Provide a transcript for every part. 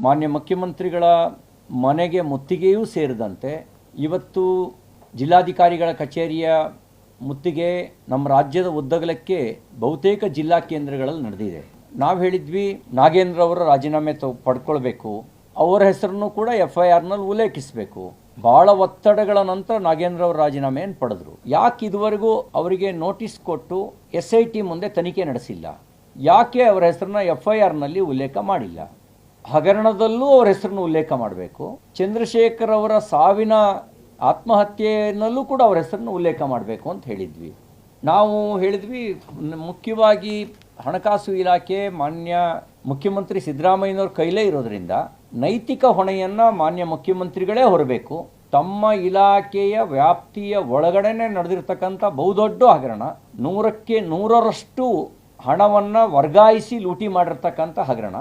ಮಾನ್ಯ ಮುಖ್ಯಮಂತ್ರಿಗಳ ಮನೆಗೆ ಮುತ್ತಿಗೆಯೂ ಸೇರಿದಂತೆ ಇವತ್ತು ಜಿಲ್ಲಾಧಿಕಾರಿಗಳ ಕಚೇರಿಯ ಮುತ್ತಿಗೆ ನಮ್ಮ ರಾಜ್ಯದ ಉದ್ದಗಲಕ್ಕೆ ಬಹುತೇಕ ಜಿಲ್ಲಾ ಕೇಂದ್ರಗಳಲ್ಲಿ ನಡೆದಿದೆ. ನಾವು ಹೇಳಿದ್ವಿ ನಾಗೇಂದ್ರ ಅವರ ರಾಜೀನಾಮೆ ತ, ಪಡ್ಕೊಳ್ಬೇಕು. ಅವರ ಹೆಸರನ್ನು ಕೂಡ ಎಫ್ ಐ ಆರ್ನಲ್ಲಿ ಉಲ್ಲೇಖಿಸಬೇಕು. ಭಾಳ ಒತ್ತಡಗಳ ನಂತರ ನಾಗೇಂದ್ರ ಅವರ ರಾಜೀನಾಮೆಯನ್ನು ಪಡೆದರು. ಯಾಕೆ ಇದುವರೆಗೂ ಅವರಿಗೆ ನೋಟಿಸ್ ಕೊಟ್ಟು ಎಸ್ ಐ ಟಿ ಮುಂದೆ ತನಿಖೆ ನಡೆಸಿಲ್ಲ? ಯಾಕೆ ಅವರ ಹೆಸರನ್ನ ಎಫ್ ಐ ಆರ್ನಲ್ಲಿ ಉಲ್ಲೇಖ ಮಾಡಿಲ್ಲ? ಹಗರಣದಲ್ಲೂ ಅವರ ಹೆಸರನ್ನು ಉಲ್ಲೇಖ ಮಾಡಬೇಕು. ಚಂದ್ರಶೇಖರ್ ಅವರ ಸಾವಿನ ಆತ್ಮಹತ್ಯೆಯಲ್ಲೂ ಕೂಡ ಅವರ ಹೆಸರನ್ನು ಉಲ್ಲೇಖ ಮಾಡಬೇಕು ಅಂತ ಹೇಳಿದ್ವಿ. ನಾವು ಹೇಳಿದ್ವಿ, ಮುಖ್ಯವಾಗಿ ಹಣಕಾಸು ಇಲಾಖೆ, ಮಾನ್ಯ ಮುಖ್ಯಮಂತ್ರಿ ಸಿದ್ದರಾಮಯ್ಯನವ್ರ ಕೈಲೇ ಇರೋದ್ರಿಂದ ನೈತಿಕ ಹೊಣೆಯನ್ನು ಮಾನ್ಯ ಮುಖ್ಯಮಂತ್ರಿಗಳೇ ಹೊರಬೇಕು. ತಮ್ಮ ಇಲಾಖೆಯ ವ್ಯಾಪ್ತಿಯ ಒಳಗಡೆನೆ ನಡೆದಿರ್ತಕ್ಕಂಥ ಬಹುದೊಡ್ಡ ಹಗರಣ ನೂರಕ್ಕೆ ನೂರರಷ್ಟು ಹಣವನ್ನು ವರ್ಗಾಯಿಸಿ ಲೂಟಿ ಮಾಡಿರ್ತಕ್ಕಂಥ ಹಗರಣ.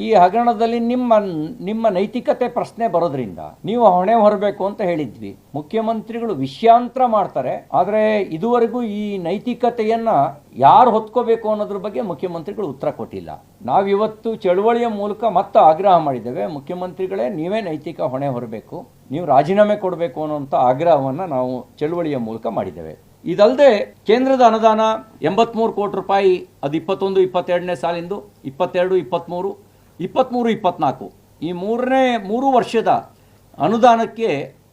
ಈ ಹಗರಣದಲ್ಲಿ ನಿಮ್ಮ ನಿಮ್ಮ ನೈತಿಕತೆ ಪ್ರಶ್ನೆ ಬರೋದ್ರಿಂದ ನೀವು ಹೊಣೆ ಹೊರಬೇಕು ಅಂತ ಹೇಳಿದ್ವಿ. ಮುಖ್ಯಮಂತ್ರಿಗಳು ವಿಷಯಾಂತರ ಮಾಡ್ತಾರೆ. ಆದರೆ ಇದುವರೆಗೂ ಈ ನೈತಿಕತೆಯನ್ನು ಯಾರು ಹೊತ್ಕೋಬೇಕು ಅನ್ನೋದ್ರ ಬಗ್ಗೆ ಮುಖ್ಯಮಂತ್ರಿಗಳು ಉತ್ತರ ಕೊಟ್ಟಿಲ್ಲ. ನಾವಿವತ್ತು ಚಳುವಳಿಯ ಮೂಲಕ ಮತ್ತೆ ಆಗ್ರಹ ಮಾಡಿದ್ದೇವೆ. ಮುಖ್ಯಮಂತ್ರಿಗಳೇ, ನೀವೇ ನೈತಿಕ ಹೊಣೆ ಹೊರಬೇಕು. ನೀವು ರಾಜೀನಾಮೆ ಕೊಡಬೇಕು ಅನ್ನೋಂಥ ಆಗ್ರಹವನ್ನು ನಾವು ಚಳುವಳಿಯ ಮೂಲಕ ಮಾಡಿದ್ದೇವೆ. ಇದಲ್ಲದೆ ಕೇಂದ್ರದ ಅನುದಾನ ಎಂಬತ್ಮೂರು ಕೋಟಿ ರೂಪಾಯಿ, ಅದು ಇಪ್ಪತ್ತೊಂದು, ಇಪ್ಪತ್ತೆರಡನೇ ಸಾಲಿಂದು, ಇಪ್ಪತ್ತೆರಡು ಇಪ್ಪತ್ತ್ಮೂರು ಇಪ್ಪತ್ತ್ಮೂರು ಇಪ್ಪತ್ನಾಲ್ಕು. ಈ ಮೂರನೇ ಮೂರು ವರ್ಷದ ಅನುದಾನಕ್ಕೆ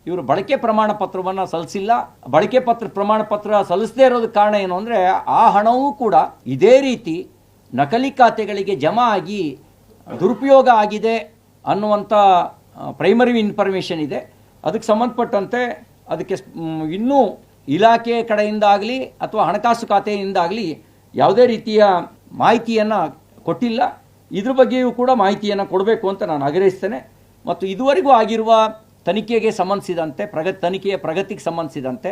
ಇವರು ಬಳಕೆ ಪ್ರಮಾಣ ಪತ್ರವನ್ನು ಸಲ್ಲಿಸಿಲ್ಲ. ಬಳಕೆ ಪತ್ರ ಪ್ರಮಾಣ ಪತ್ರ ಸಲ್ಲಿಸದೇ ಇರೋದಕ್ಕೆ ಕಾರಣ ಏನು ಅಂದರೆ, ಆ ಹಣವೂ ಕೂಡ ಇದೇ ರೀತಿ ನಕಲಿ ಖಾತೆಗಳಿಗೆ ಜಮಾ ಆಗಿ ದುರುಪಯೋಗ ಆಗಿದೆ ಅನ್ನುವಂಥ ಪ್ರೈಮರಿ ಇನ್ಫಾರ್ಮೇಷನ್ ಇದೆ. ಅದಕ್ಕೆ ಸಂಬಂಧಪಟ್ಟಂತೆ ಅದಕ್ಕೆ ಇನ್ನೂ ಇಲಾಖೆ ಕಡೆಯಿಂದಾಗಲಿ ಅಥವಾ ಹಣಕಾಸು ಖಾತೆಯಿಂದಾಗಲಿ ಯಾವುದೇ ರೀತಿಯ ಮಾಹಿತಿಯನ್ನು ಕೊಟ್ಟಿಲ್ಲ. ಇದ್ರ ಬಗ್ಗೆಯೂ ಕೂಡ ಮಾಹಿತಿಯನ್ನು ಕೊಡಬೇಕು ಅಂತ ನಾನು ಆಗ್ರಹಿಸ್ತೇನೆ. ಮತ್ತು ಇದುವರೆಗೂ ಆಗಿರುವ ತನಿಖೆಗೆ ಸಂಬಂಧಿಸಿದಂತೆ ಪ್ರಗತಿ ತನಿಖೆಯ ಪ್ರಗತಿಗೆ ಸಂಬಂಧಿಸಿದಂತೆ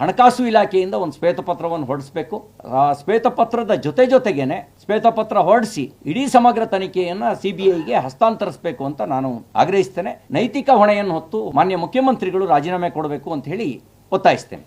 ಹಣಕಾಸು ಇಲಾಖೆಯಿಂದ ಒಂದು ಶ್ವೇತಪತ್ರವನ್ನು ಹೊರಡಿಸಬೇಕು. ಆ ಶ್ವೇತಪತ್ರದ ಜೊತೆ ಜೊತೆಗೇನೆ ಶ್ವೇತಪತ್ರ ಹೊರಡಿಸಿ ಇಡೀ ಸಮಗ್ರ ತನಿಖೆಯನ್ನು ಸಿ ಬಿ ಐಗೆ ಹಸ್ತಾಂತರಿಸಬೇಕು ಅಂತ ನಾನು ಆಗ್ರಹಿಸ್ತೇನೆ. ನೈತಿಕ ಹೊಣೆಯನ್ನು ಹೊತ್ತು ಮಾನ್ಯ ಮುಖ್ಯಮಂತ್ರಿಗಳು ರಾಜೀನಾಮೆ ಕೊಡಬೇಕು ಅಂತ ಹೇಳಿ ಒತ್ತಾಯಿಸ್ತೇನೆ.